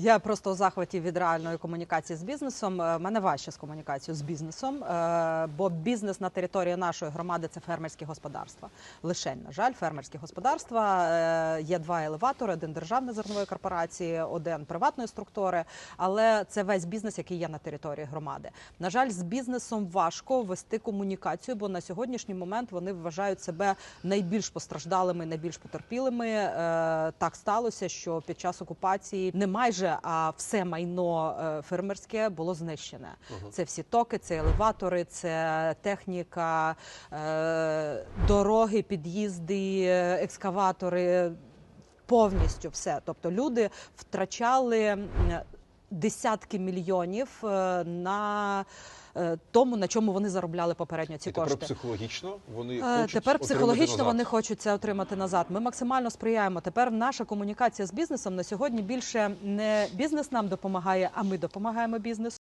Я просто у захваті від реальної комунікації з бізнесом. Е, Мене важче з комунікацією з бізнесом, е, бо бізнес на території нашої громади це фермерські господарства. Лишень, на жаль, фермерські господарства. Е, Є два елеватори: один державної зернової корпорації, один приватної структури. Але це весь бізнес, який є на території громади. На жаль, з бізнесом важко вести комунікацію, бо на сьогоднішній момент вони вважають себе найбільш постраждалими, найбільш потерпілими. Так сталося, що під час окупації не майже, а все майно е, фермерське було знищене. Це всі токи, це елеватори, це техніка, е, дороги, під'їзди, екскаватори. Повністю все. Тобто люди втрачали десятки мільйонів е, на е, тому, на чому вони заробляли попередньо ці І тепер психологічно вони Е, хочуть Тепер психологічно назад. вони хочуть це отримати назад. Ми максимально сприяємо. Тепер наша комунікація з бізнесом на сьогодні більше не бізнес нам допомагає, а ми допомагаємо бізнесу.